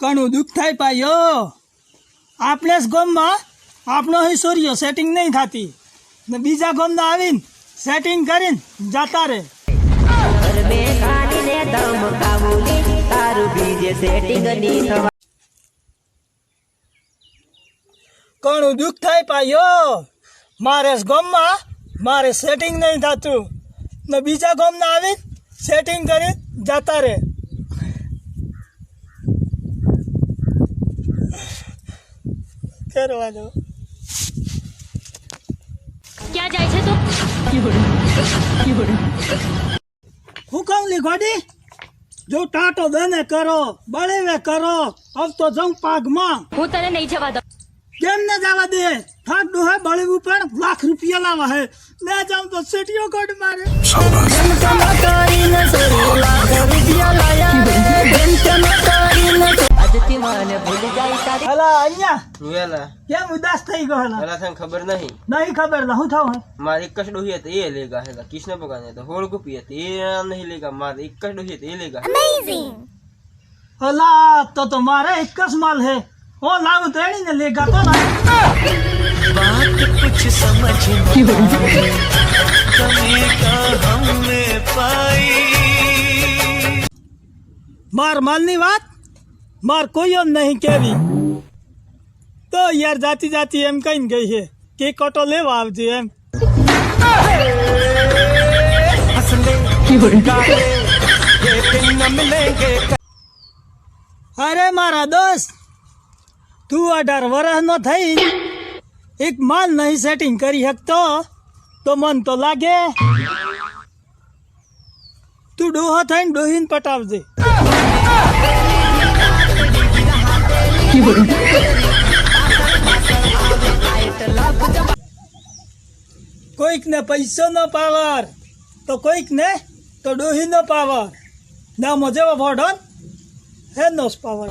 ઘણું દુઃખ થાય પાયો આપણે જ ગામમાં આપણો અહીં સૂર્ય સેટિંગ નહીં થતી ને બીજા ગોમના આવીને સેટિંગ કરીને જતા રહે. ઘણું દુઃખ થાય પાયો મારે ગામમાં મારે સેટિંગ નહીં થતું. ને બીજા ગોમના આવીને સેટિંગ કરીને જતા રહે. કરવા દો ક્યાં જાય છે તું? હું કહું લી ગોડી જો ટાટો બેને કરો બળેવે કરો હવે તો જંગ પાગમાં. હું તને નહીં જવા દઉં. કેમ ને જવા દે? થાક ડોહે બળેવું પણ લાખ રૂપિયા લાવા હે. મેં જાઉં તો સીટીઓ કોડ મારે. વેલા કેમ ઉદાસ થઈ ગયો હલા? વેલા તને ખબર નહીં. નહીં ખબર લા હું હે? મારે એક જ ડોહી હતી એ લેગા હેલા કૃષ્ણ ભગવાન તો હોળ ગુપી હતી એ નહીં લેગા મારે એક જ ડોહી હતી એ લેગા હલા તો તો મારે એક જ માલ હે. ઓ લાવું તેણી ને લેગા તો ના માર માલની વાત? માર કોઈ નહીં કેવી તો યાર જાતી જાતી એમ કહીને ગઈ છે કે કોટો લેવા આવજે એમ. અરે મારા દોસ્ત, તું અઢાર વર્ષનો થઈ. એક માલ નહીં સેટિંગ કરી શકતો, તો મન તો લાગે. તું ડોહો થઈને ડોહીને પટાવજે. કોઈક ને પૈસો નો પાવર તો કોઈક ને તો ડોહી નો પાવર. ના જેવો ભોડો હે નોસ પાવર.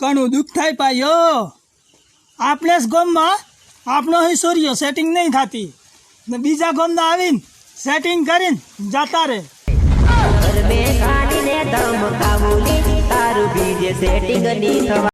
ઘણું દુઃખ થાય પાયો આપણે જ ગામમાં આપણો અહીં સૂર્ય સેટિંગ નહીં થતી. ને બીજા ગામના આવીને સેટિંગ કરીને જતા રહે. સેટિંગની થવા